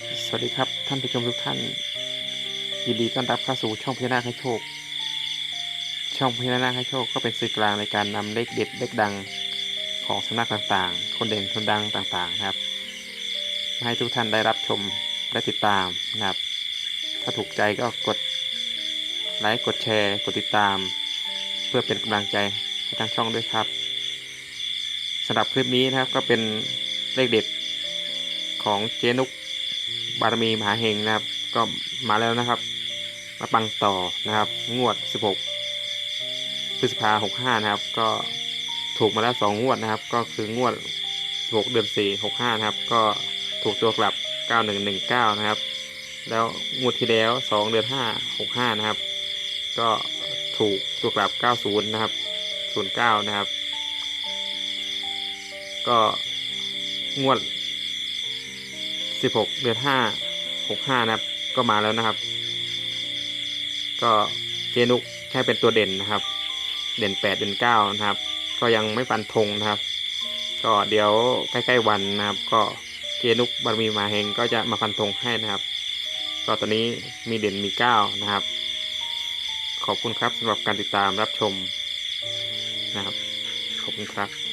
สวัสดีครับท่านผู้ชมทุกท่าน ยินดีต้อนรับเข้าสู่ช่องพญานาคให้โชค ช่องพญานาคให้โชคก็เป็นสื่อกลางในการนำเลขเด็ดเลขดังของสำนักต่างๆ คนเด่นคนดังต่างๆนะครับมาให้ทุกท่านได้รับชมและติดตามนะครับ ถ้าถูกใจก็กดไลค์กดแชร์กดติดตาม เพื่อเป็นกำลังใจให้ทางช่องด้วยครับสำหรับคลิปนี้นะครับก็เป็นเลขเด็ดของเจนุก บารมีมหาเฮงนะครับ ก็มาแล้วนะครับ มาปังต่อนะครับ งวด 16 พฤษภา65นะครับ ก็ถูกมาแล้ว 2 งวดนะครับ ก็คืองวด 16 เดือน4 65 นะครับ ก็ถูกตัวกลับ 9119 นะครับ แล้วงวดที่แล้ว 2 เดือน5 65 นะครับ ก็ถูกตัวกลับ 90 นะครับ 09 นะครับ ก็งวด 16เดือน5 65นะครับ ก็มาแล้วนะครับ ก็เจนุกแค่เป็นตัวเด่นนะครับ เด่น8เด่น9นะครับ ก็ยังไม่ฟันธงนะครับ ก็เดี๋ยวใกล้ๆวันนะครับ ก็เจนุกบารมีมาเฮงก็จะมาฟันธงให้นะครับ ก็ตอนนี้มีเด่นมี9นะครับ ขอบคุณครับสำหรับการติดตามรับชมนะครับ ขอบคุณครับ